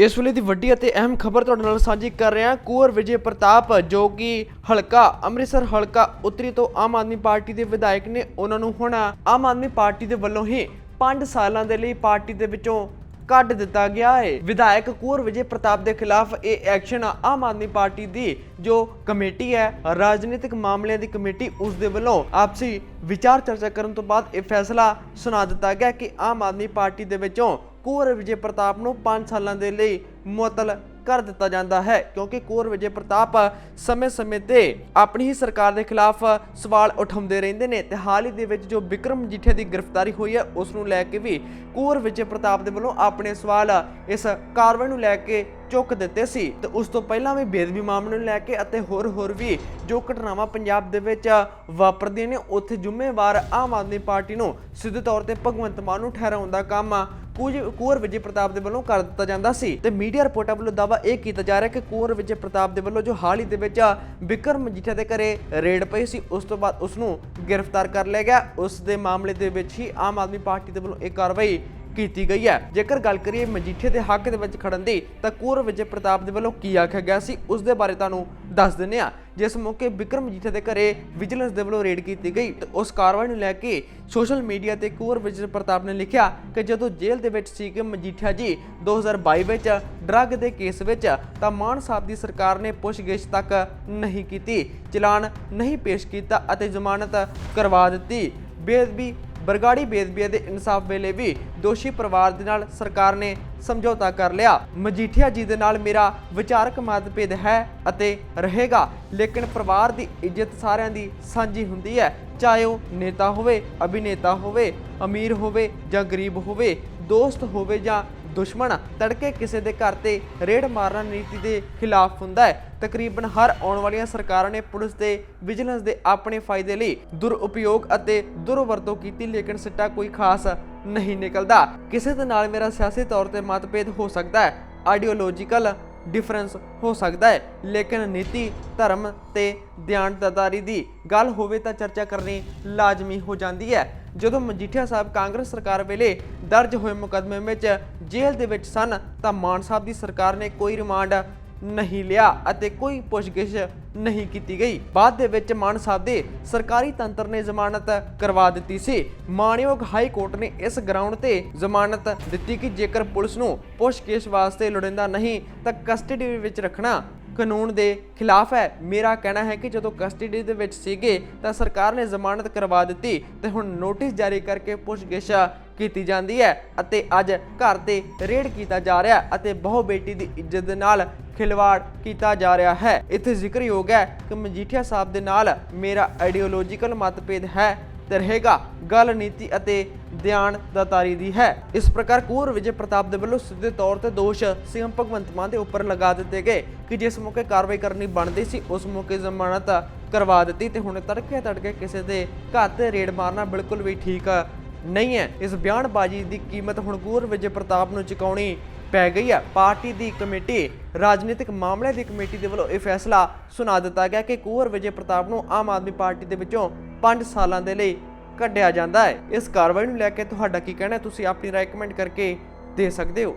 ਇਸ ਵੇਲੇ ਦੀ ਵੱਡੀ ਅਤੇ ਅਹਿਮ ਖਬਰ ਤੁਹਾਡੇ ਨਾਲ ਸਾਂਝੀ ਕਰ ਰਿਹਾ ਕੁੰਵਰ ਵਿਜੇ ਪ੍ਰਤਾਪ, ਜੋ ਕਿ ਹਲਕਾ, ਅੰਮ੍ਰਿਤਸਰ ਹਲਕਾ ਉੱਤਰੀ ਤੋਂ ਆਮ ਆਦਮੀ ਪਾਰਟੀ ਦੇ ਵਿਧਾਇਕ ਨੇ, ਉਹਨਾਂ ਨੂੰ ਹੁਣ ਆਮ ਆਦਮੀ ਪਾਰਟੀ ਦੇ ਵੱਲੋਂ ਹੀ 5 ਸਾਲਾਂ ਦੇ ਲਈ ਪਾਰਟੀ ਦੇ ਵਿੱਚੋਂ ਕੱਢ ਦਿੱਤਾ ਗਿਆ ਹੈ। ਵਿਧਾਇਕ ਕੁੰਵਰ ਵਿਜੇ ਪ੍ਰਤਾਪ ਦੇ ਖਿਲਾਫ ਇਹ ਐਕਸ਼ਨ ਆਮ ਆਦਮੀ ਪਾਰਟੀ ਦੀ ਜੋ ਕਮੇਟੀ ਹੈ, ਰਾਜਨੀਤਿਕ ਮਾਮਲਿਆਂ ਦੀ ਕਮੇਟੀ, ਉਸ ਦੇ ਵੱਲੋਂ ਆਪਸੀ ਵਿਚਾਰ ਚਰਚਾ ਕਰਨ ਤੋਂ ਬਾਅਦ ਇਹ ਫੈਸਲਾ ਸੁਣਾ ਦਿੱਤਾ ਗਿਆ ਕਿ ਆਮ ਆਦਮੀ ਪਾਰਟੀ ਦੇ ਵਿੱਚੋਂ ਕੁੰਵਰ ਵਿਜੇ ਪ੍ਰਤਾਪ ਨੂੰ 5 ਸਾਲਾਂ ਦੇ ਲਈ ਮੁਅੱਤਲ ਕਰ ਦਿੱਤਾ ਜਾਂਦਾ ਹੈ, ਕਿਉਂਕਿ ਕੁੰਵਰ ਵਿਜੇ ਪ੍ਰਤਾਪ ਸਮੇਂ-ਸਮੇਂ ਤੇ ਆਪਣੀ ਹੀ ਸਰਕਾਰ ਦੇ ਖਿਲਾਫ ਸਵਾਲ ਉਠਾਉਂਦੇ ਰਹਿੰਦੇ ਨੇ ਤੇ ਹਾਲ ਹੀ ਦੇ ਵਿੱਚ ਜੋ ਵਿਕਰਮ ਮਜੀਠੀਆ ਦੀ ਗ੍ਰਿਫਤਾਰੀ ਹੋਈ ਹੈ, ਉਸ ਨੂੰ ਲੈ ਕੇ ਵੀ ਕੁੰਵਰ ਵਿਜੇ ਪ੍ਰਤਾਪ ਦੇ ਵੱਲੋਂ ਆਪਣੇ ਸਵਾਲ ਇਸ ਕਾਰਵਾਈ ਨੂੰ ਲੈ ਕੇ ਚੁੱਕ ਦਿੱਤੇ ਸੀ ਤੇ ਉਸ ਤੋਂ ਪਹਿਲਾਂ ਵੀ ਬੇਦਬੀ ਮਾਮਲੇ ਨੂੰ ਲੈ ਕੇ ਅਤੇ ਹੋਰ ਹੋਰ ਵੀ ਜੋ ਘਟਨਾਵਾਂ ਪੰਜਾਬ ਦੇ ਵਿੱਚ ਵਾਪਰਦੀਆਂ ਨੇ, ਉੱਥੇ ਜ਼ਿੰਮੇਵਾਰ ਆਮ ਆਦਮੀ ਪਾਰਟੀ ਨੂੰ ਸਿੱਧੇ ਤੌਰ ਤੇ ਭਗਵੰਤ ਮਾਨ ਨੂੰ ਠਹਿਰਾਉਣ ਦਾ ਕੰਮ ਕੁਝ ਕੁੰਵਰ ਵਿਜੇ ਪ੍ਰਤਾਪ ਦੇ ਵੱਲੋਂ ਕਰ ਦਿੱਤਾ ਜਾਂਦਾ ਸੀ ਤੇ ਮੀਡੀਆ ਰਿਪੋਰਟਾਂ ਵੱਲੋਂ ਦਾਵਾ ਇਹ ਕੀਤਾ ਜਾ ਰਿਹਾ ਕਿ ਕੁੰਵਰ ਵਿਜੇ ਪ੍ਰਤਾਪ ਦੇ ਵੱਲੋਂ ਜੋ ਹਾਲ ਹੀ ਦੇ ਵਿੱਚ ਵਿਕਰਮ ਮਜੀਠੀਆ ਦੇ ਘਰੇ ਰੇਡ ਪਈ ਸੀ, ਉਸ ਤੋਂ ਬਾਅਦ ਉਸ ਨੂੰ ਗ੍ਰਿਫਤਾਰ ਕਰ ਲਿਆ ਗਿਆ। ਉਸ ਦੇ ਮਾਮਲੇ ਦੇ ਵਿੱਚ ਹੀ ਆਮ ਆਦਮੀ ਪਾਰਟੀ ਦੇ ਵੱਲੋਂ ਇਹ ਕਾਰਵਾਈ ਕੀਤੀ ਗਈ ਹੈ। ਜੇਕਰ ਗੱਲ ਕਰੀਏ ਮਜੀਠੇ ਦੇ ਹੱਕ ਦੇ ਵਿੱਚ ਖੜਨ ਦੀ, ਤਾਂ ਕੁੰਵਰ ਵਿਜੇ ਪ੍ਰਤਾਪ ਦੇ ਵੱਲੋਂ ਕੀ ਆਖਿਆ ਗਿਆ ਸੀ, ਉਸ ਦੇ ਬਾਰੇ ਤੁਹਾਨੂੰ ਦੱਸ ਦਿੰਨੇ ਆ ਜਿਸ ਮੌਕੇ ਵਿਕਰਮ ਮਜੀਠੀਆ ਦੇ ਘਰੇ ਵਿਜੀਲੈਂਸ ਦੇ ਵੱਲੋਂ ਰੇਡ ਕੀਤੀ ਗਈ, ਤੇ ਉਸ ਕਾਰਵਾਈ ਨੂੰ ਲੈ ਕੇ ਸੋਸ਼ਲ ਮੀਡੀਆ ਤੇ ਕੁੰਵਰ ਵਿਜੇ ਪ੍ਰਤਾਪ ਨੇ ਲਿਖਿਆ ਕਿ ਜਦੋਂ ਜੇਲ੍ਹ ਦੇ ਵਿੱਚ ਸੀ ਕਿ ਮਜੀਠੀਆ ਜੀ 2022 ਵਿੱਚ ਡਰੱਗ ਦੇ ਕੇਸ ਵਿੱਚ, ਤਾਂ ਮਾਨ ਸਾਹਿਬ ਦੀ ਸਰਕਾਰ ਨੇ ਪੁੱਛਗਿੱਛ ਤੱਕ ਨਹੀਂ ਕੀਤੀ। ਚਲਾਨ ਨਹੀਂ ਪੇਸ਼ ਕੀਤਾ ਅਤੇ ਜ਼ਮਾਨਤ ਕਰਵਾ ਦਿੱਤੀ। ਬੇਅਦਬੀ ਬਰਗਾੜੀ ਬੇਦਬੀ ਦੇ ਇਨਸਾਫ ਵੇਲੇ ਵੀ ਦੋਸ਼ੀ ਪਰਿਵਾਰ ਦੇ ਨਾਲ ਸਰਕਾਰ ਨੇ ਸਮਝੌਤਾ ਕਰ ਲਿਆ। ਮਜੀਠੀਆ ਜੀ ਦੇ ਨਾਲ ਮੇਰਾ ਵਿਚਾਰਕ ਮਤਭੇਦ ਹੈ ਅਤੇ ਰਹੇਗਾ, ਲੇਕਿਨ ਪਰਿਵਾਰ ਦੀ ਇੱਜ਼ਤ ਸਾਰਿਆਂ ਦੀ ਸਾਂਝੀ ਹੁੰਦੀ ਹੈ। ਚਾਹੇ ਉਹ ਨੇਤਾ ਹੋਵੇ, ਅਭਿਨੇਤਾ ਹੋਵੇ, ਅਮੀਰ ਹੋਵੇ ਜਾਂ ਗਰੀਬ ਹੋਵੇ, ਦੋਸਤ ਹੋਵੇ ਜਾਂ ਦੁਸ਼ਮਣ ਤੜਕੇ ਕਿਸੇ ਦੇ ਘਰ ਤੇ ਰੇਡ ਮਾਰਨਾ ਨੀਤੀ ਦੇ ਖਿਲਾਫ ਹੁੰਦਾ ਹੈ। ਤਕਰੀਬਨ ਹਰ ਆਉਣ ਵਾਲੀਆਂ ਸਰਕਾਰਾਂ ਨੇ ਪੁਲਿਸ ਤੇ ਵਿਜੀਲੈਂਸ ਦੇ ਆਪਣੇ ਫਾਇਦੇ ਲਈ ਦੁਰਉਪਯੋਗ ਅਤੇ ਦੁਰਵਰਤੋਂ ਕੀਤੀ, ਲੇਕਿਨ ਸਿੱਟਾ ਕੋਈ ਖਾਸ ਨਹੀਂ ਨਿਕਲਦਾ। ਕਿਸੇ ਦੇ ਨਾਲ ਮੇਰਾ ਸਿਆਸੀ ਤੌਰ ਤੇ ਮਤਭੇਦ ਹੋ ਸਕਦਾ ਹੈ, ਆਈਡੀਓਲੋਜੀਕਲ ਡਿਫਰੈਂਸ ਹੋ ਸਕਦਾ ਹੈ, ਲੇਕਿਨ ਨੀਤੀ, ਧਰਮ ਤੇ ਦਿਆਨਤਦਾਰੀ ਦੀ ਗੱਲ ਹੋਵੇ ਤਾਂ ਚਰਚਾ ਕਰਨੀ ਲਾਜ਼ਮੀ ਹੋ ਜਾਂਦੀ ਹੈ। ਜਦੋਂ ਮਜੀਠੀਆ ਸਾਹਿਬ ਕਾਂਗਰਸ ਸਰਕਾਰ ਵੇਲੇ ਦਰਜ ਹੋਏ ਮੁਕੱਦਮੇ ਵਿੱਚ ਜੇਲ੍ਹ ਦੇ ਵਿੱਚ ਸਨ, ਤਾਂ ਮਾਨ ਸਾਹਿਬ ਦੀ ਸਰਕਾਰ ਨੇ ਕੋਈ ਰਿਮਾਂਡ ਨਹੀਂ ਲਿਆ ਅਤੇ ਕੋਈ ਪੁੱਛਗਿੱਛ ਨਹੀਂ ਕੀਤੀ ਗਈ। ਬਾਅਦ ਦੇ ਵਿੱਚ ਮਾਨ ਸਾਹਿਬ ਦੇ ਸਰਕਾਰੀ ਤੰਤਰ ਨੇ ਜ਼ਮਾਨਤ ਕਰਵਾ ਦਿੱਤੀ ਸੀ। ਮਾਣਯੋਗ ਹਾਈ ਕੋਰਟ ਨੇ ਇਸ ਗਰਾਊਂਡ ਤੇ ਜ਼ਮਾਨਤ ਦਿੱਤੀ ਕਿ ਜੇਕਰ ਪੁਲਿਸ ਨੂੰ ਪੁੱਛਗਿੱਛ ਵਾਸਤੇ ਲੋੜੀਂਦਾ ਨਹੀਂ, ਤਾਂ ਕਸਟਡੀ ਵਿੱਚ ਰੱਖਣਾ ਕਾਨੂੰਨ ਦੇ ਖਿਲਾਫ ਹੈ। ਮੇਰਾ ਕਹਿਣਾ ਹੈ ਕਿ ਜਦੋਂ ਕਸਟਡੀ ਦੇ ਵਿੱਚ ਸੀਗੇ, ਤਾਂ ਸਰਕਾਰ ਨੇ ਜ਼ਮਾਨਤ ਕਰਵਾ ਦਿੱਤੀ ਤੇ ਹੁਣ ਨੋਟਿਸ ਜਾਰੀ ਕਰਕੇ ਪੁੱਛਗਿੱਛ ਕੀਤੀ ਜਾਂਦੀ ਹੈ ਅਤੇ ਅੱਜ ਘਰ ਤੇ ਰੇਡ ਕੀਤਾ ਜਾ ਰਿਹਾ ਅਤੇ ਬਹੁ ਬੇਟੀ ਦੀ ਇੱਜ਼ਤ ਦੇ ਨਾਲ ਖਿਲਵਾੜ ਕੀਤਾ ਜਾ ਰਿਹਾ ਹੈ। ਇੱਥੇ ਜ਼ਿਕਰਯੋਗ ਹੈ ਕਿ ਮਜੀਠੀਆ ਸਾਹਿਬ ਦੇ ਨਾਲ ਮੇਰਾ ਆਈਡੀਓਲੋਜੀਕਲ ਮਤਭੇਦ ਹੈ ਤੇ ਰਹੇਗਾ ਗੱਲ ਨੀਤੀ ਅਤੇ ਦਿਆਨਦਾਤਾਰੀ ਦੀ ਹੈ। ਇਸ ਪ੍ਰਕਾਰ ਕੂਰ ਵਿਜੇ ਪ੍ਰਤਾਪ ਦੇ ਵੱਲੋਂ ਸਿੱਧੇ ਤੌਰ ਤੇ ਦੋਸ਼ ਸੀਐਮ ਭਗਵੰਤ ਮਾਨ ਦੇ ਉੱਪਰ ਲਗਾ ਦਿੱਤੇ ਗਏ ਕਿ ਜਿਸ ਮੌਕੇ ਕਾਰਵਾਈ ਕਰਨੀ ਬਣਦੀ ਸੀ, ਉਸ ਮੌਕੇ ਜ਼ਮਾਨਤ ਕਰਵਾ ਦਿੱਤੀ ਤੇ ਹੁਣ ਤੜਕੇ ਤੜਕੇ ਕਿਸੇ ਦੇ ਘਰ ਤੇ ਰੇਡ ਮਾਰਨਾ ਬਿਲਕੁਲ ਵੀ ਠੀਕ ਨਹੀਂ ਹੈ। ਇਸ ਬਿਆਨਬਾਜ਼ੀ ਦੀ ਕੀਮਤ ਹੁਣ ਕੁੰਵਰ ਵਿਜੇ ਪ੍ਰਤਾਪ ਨੂੰ ਚੁਕਾਉਣੀ ਪੈ ਗਈ ਹੈ। ਪਾਰਟੀ ਦੀ ਕਮੇਟੀ, ਰਾਜਨੀਤਿਕ ਮਾਮਲਿਆਂ ਦੀ ਕਮੇਟੀ ਦੇ ਵੱਲੋਂ ਇਹ ਫੈਸਲਾ ਸੁਣਾ ਦਿੱਤਾ ਗਿਆ ਕਿ ਕੁੰਵਰ ਵਿਜੇ ਪ੍ਰਤਾਪ ਨੂੰ ਆਮ ਆਦਮੀ ਪਾਰਟੀ ਦੇ ਵਿੱਚੋਂ 5 ਸਾਲਾਂ ਦੇ ਲਈ ਕੱਢਿਆ ਜਾਂਦਾ ਹੈ। ਇਸ ਕਾਰਵਾਈ ਨੂੰ ਲੈ ਕੇ ਤੁਹਾਡਾ ਕੀ ਕਹਿਣਾ ਤੁਸੀਂ ਆਪਣੀ ਰਾਏ ਕਮੈਂਟ ਕਰਕੇ ਦੇ ਸਕਦੇ ਹੋ।